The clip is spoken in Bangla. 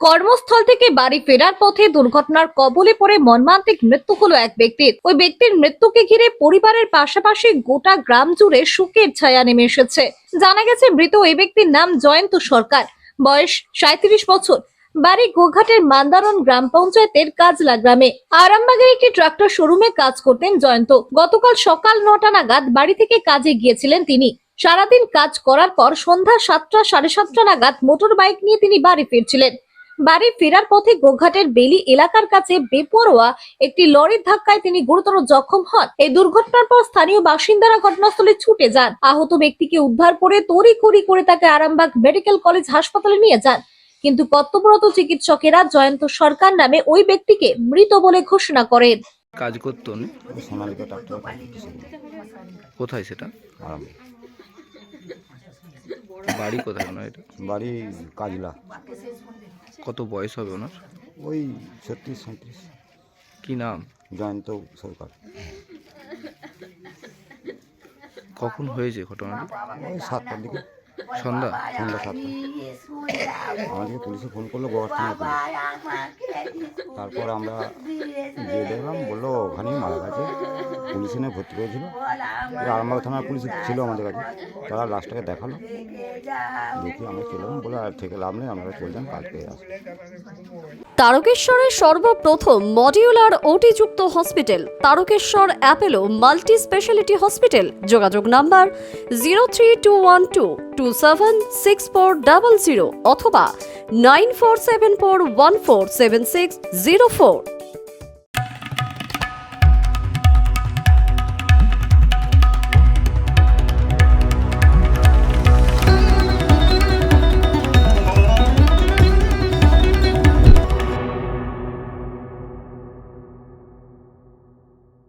কর্মস্থল থেকে বাড়ি ফেরার পথে দুর্ঘটনার কবলে পড়ে মর্মান্তিক মৃত্যু হলো এক ব্যক্তির। ওই ব্যক্তির মৃত্যুকে ঘিরে পরিবারের পাশাপাশি গোটা গ্রাম জুড়ে শোকের ছায়া নেমে এসেছে। জানা গেছে, মৃত ওই ব্যক্তির নাম জয়ন্ত সরকার। বয়স সাঁত্রিশ বছর। বাড়ি গোঘাটের মান্দারন গ্রাম পঞ্চায়েতের কাজলা গ্রামে। আরামবাগের একটি ট্রাক্টর শোরুমে কাজ করতেন জয়ন্ত। গতকাল সকাল নটা নাগাদ বাড়ি থেকে কাজে গিয়েছিলেন তিনি। সারাদিন কাজ করার পর সন্ধ্যা সাতটা, সাড়ে সাতটা নাগাদ মোটর বাইক নিয়ে তিনি বাড়ি ফিরছিলেন। বাড়ি ফেরার পথে গোঘাটের বেলি এলাকার কাছে বেপরোয়া একটি লরির ধাক্কায় তিনি গুরুতর জখম হন। এই দুর্ঘটনার পর স্থানীয় বাসিন্দারা ঘটনাস্থলে ছুটে যান। আহত ব্যক্তিকে উদ্ধার করে তড়িঘড়ি করে তাকে আরামবাগ মেডিকেল কলেজ হাসপাতালে নিয়ে যান। কিন্তু কর্তব্যরত চিকিৎসকেরা জয়ন্ত সরকার নামে ওই ব্যক্তিকে মৃত বলে ঘোষণা করেন। কাজ করতো উনি? সোনালিকা ট্রাক্টর কোথায় সেটা? আরাম বাড়ি কোথায় ওনার এটা? বাড়ি কাজলা। কত বয়স হবে ওনার? ওই ছত্রিশ সাঁত্রিশ। কি নাম? জয়ন্ত সরকার। কখন হয়েছে ঘটনাটা? ওই সাতটার দিকে। সন্ধ্যা সন্ধ্যা সাতটা। আমাদেরকে পুলিশে ফোন করল গোয়ার থানায় তারপর আমরা গিয়ে দেখলাম, বলল ওখানেই মারা গেছে। পুলিশ এনে ভর্তি করেছিল। আরামবাগ থানার পুলিশ ছিল আমাদের কাছে। তারা লাস্টটাকে দেখাল। দেখি আমরা চলে এলাম। বলে, আর থেকে লাভ নেই, আমরা চলে যান, কালকে আসব। তারকেশ্বরের সর্বপ্রথম modular ওটিযুক্ত hospital, Tarakeswar Apollo multi speciality hospital. যোগাযোগ number zero three two one two two seven six four double zero অথবা nine four seven four one four seven six zero four